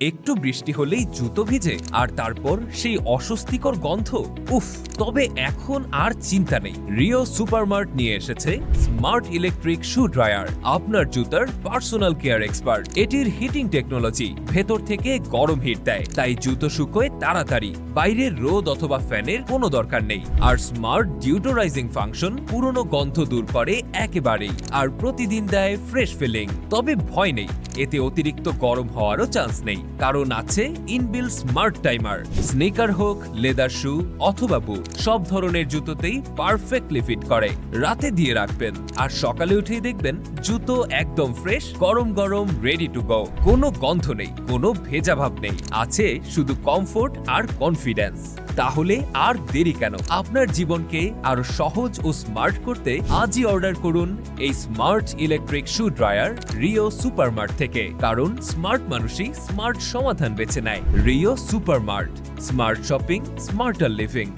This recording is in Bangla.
একটু বৃষ্টি হলেই জুতো ভিজে, আর তারপর সেই অস্বস্তিকর গন্ধ। উফ, তবে এখন আর চিন্তা নেই। রিও সুপারমার্ট নিয়ে এসেছে স্মার্ট ইলেকট্রিক শু ড্রায়ার আপনার জুতার পার্সোনাল কেয়ার এক্সপার্ট এটির হিটিং টেকনোলজি ভেতর থেকে গরম হিট দেয়, তাই জুতো শুকোয় তাড়াতাড়ি। বাইরের রোদ অথবা ফ্যানের কোনো দরকার নেই। আর স্মার্ট ডিউটোরাইজিং ফাংশন পুরনো গন্ধ দূর করে একেবারেই, আর প্রতিদিন দেয় ফ্রেশ ফিলিং তবে ভয় নেই, এতে অতিরিক্ত গরম হওয়ারও চান্স নেই। কারণ আছে ইনবিল স্মার্ট টাইমার, স্নিকার হোক, লেদার শু অথবা বুট, সব ধরনের জুতোতেই পারফেক্টলি ফিট করে, রাতে দিয়ে রাখবেন। আর সকালে উঠেই দেখবেন জুতো একদম ফ্রেশ, গরম গরম রেডি টু গো কোনো গন্ধ নেই, কোনো ভেজা ভাব নেই। আছে শুধু কমফোর্ট আর কনফিডেন্স তাহলে আর দেরি কেন? আপনার জীবনকে আরও সহজ ও স্মার্ট করতে আজই অর্ডার করুন এই smart electric shoe dryer Rio Supermart থেকে। কারণ স্মার্ট মানুষই স্মার্ট সমাধান বেছে নেয়। Rio Supermart smart shopping smarter living